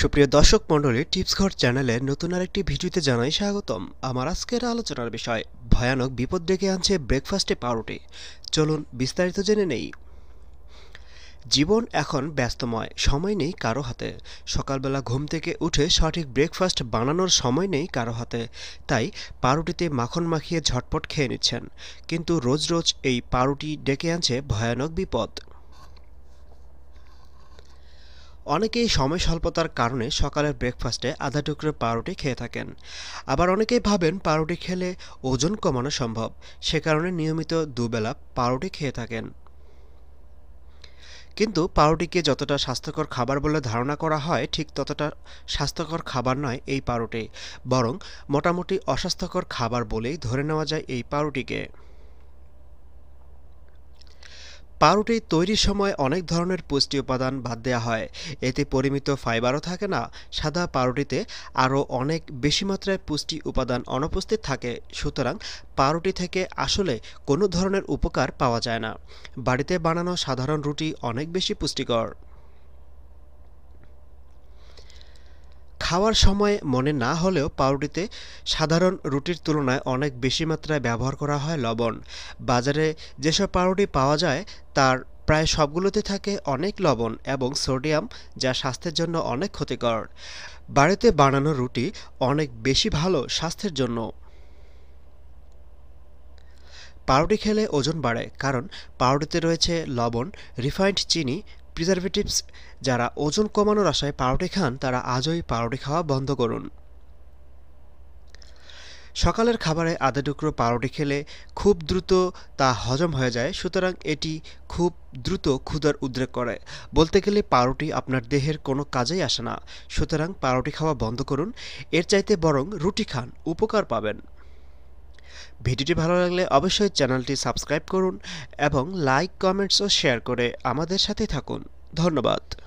সুপ্রিয় দর্শক মণ্ডলী টিপস ঘর চ্যানেলের নতুন আরেকটি ভিডিওতে জানাই স্বাগতম। আমার আজকের আলোচনার বিষয়, ভয়ানক বিপদ ডেকে আনছে ব্রেকফাস্টে পাউরুটি। চলুন বিস্তারিত জেনে নেই। জীবন এখন ব্যস্তময়, সময় নেই কারও হাতে। সকালবেলা ঘুম থেকে উঠে সঠিক ব্রেকফাস্ট বানানোর সময় নেই কারও হাতে। তাই পাউরুটিতে মাখন মাখিয়ে ঝটপট খেয়ে নিচ্ছেন। কিন্তু রোজ রোজ এই পাউরুটি ডেকে আনছে ভয়ানক বিপদ। অনেকেই সময় স্বল্পতার কারণে সকালের ব্রেকফাস্টে আধা টুকরো পাউরুটি খেয়ে থাকেন। আবার অনেকেই ভাবেন পাউরুটি খেলে ওজন কমানো সম্ভব, সে কারণে নিয়মিত দুবেলা পাউরুটি খেয়ে থাকেন। কিন্তু পাউরুটিকে যতটা স্বাস্থ্যকর খাবার বলে ধারণা করা হয়, ঠিক ততটা স্বাস্থ্যকর খাবার নয় এই পাউরুটি, বরং মোটামুটি অস্বাস্থ্যকর খাবার বলেই ধরে নেওয়া যায় এই পাউরুটিকে। পাউরুটি তৈরির সময় অনেক ধরনের পুষ্টি উপাদান বাদ দেওয়া হয়। এতে পরিমিত ফাইবারও থাকে না। সাদা পাউরুটিতে আরও অনেক বেশি মাত্রায় পুষ্টি উপাদান অনুপস্থিত থাকে। সুতরাং পাউরুটি থেকে আসলে কোনো ধরনের উপকার পাওয়া যায় না। বাড়িতে বানানো সাধারণ রুটি অনেক বেশি পুষ্টিকর। খাওয়ার সময় মনে না হলেও পাউরুটিতে সাধারণ রুটির তুলনায় অনেক বেশি মাত্রায় ব্যবহার করা হয় লবণ। বাজারে যেসব পাউরুটি পাওয়া যায়, তার প্রায় সবগুলোতে থাকে অনেক লবণ এবং সোডিয়াম, যা স্বাস্থ্যের জন্য অনেক ক্ষতিকর। বাড়িতে বানানো রুটি অনেক বেশি ভালো স্বাস্থ্যের জন্য। পাউরুটি খেলে ওজন বাড়ে, কারণ পাউরুটিতে রয়েছে লবণ, রিফাইন্ড চিনি প্রিজারভেটিভস যারা ওজন কমানোর আশায় পাউরুটি খান, তারা আজই পাউরুটি খাওয়া বন্ধ করুন। সকালের খাবারে আধা টুকরো পাউরুটি খেলে খুব দ্রুত তা হজম হয়ে যায়, সুতরাং এটি খুব দ্রুত ক্ষুধার উদ্রেক করে। বলতে গেলে পাউরুটি আপনার দেহের কোনো কাজেই আসে না, সুতরাং পাউরুটি খাওয়া বন্ধ করুন। এর চাইতে বরং রুটি খান, উপকার পাবেন। ভিডিওটি ভালো লাগলে অবশ্যই চ্যানেলটি সাবস্ক্রাইব করুন এবং লাইক, কমেন্টস ও শেয়ার করে আমাদের সাথে থাকুন। ধন্যবাদ।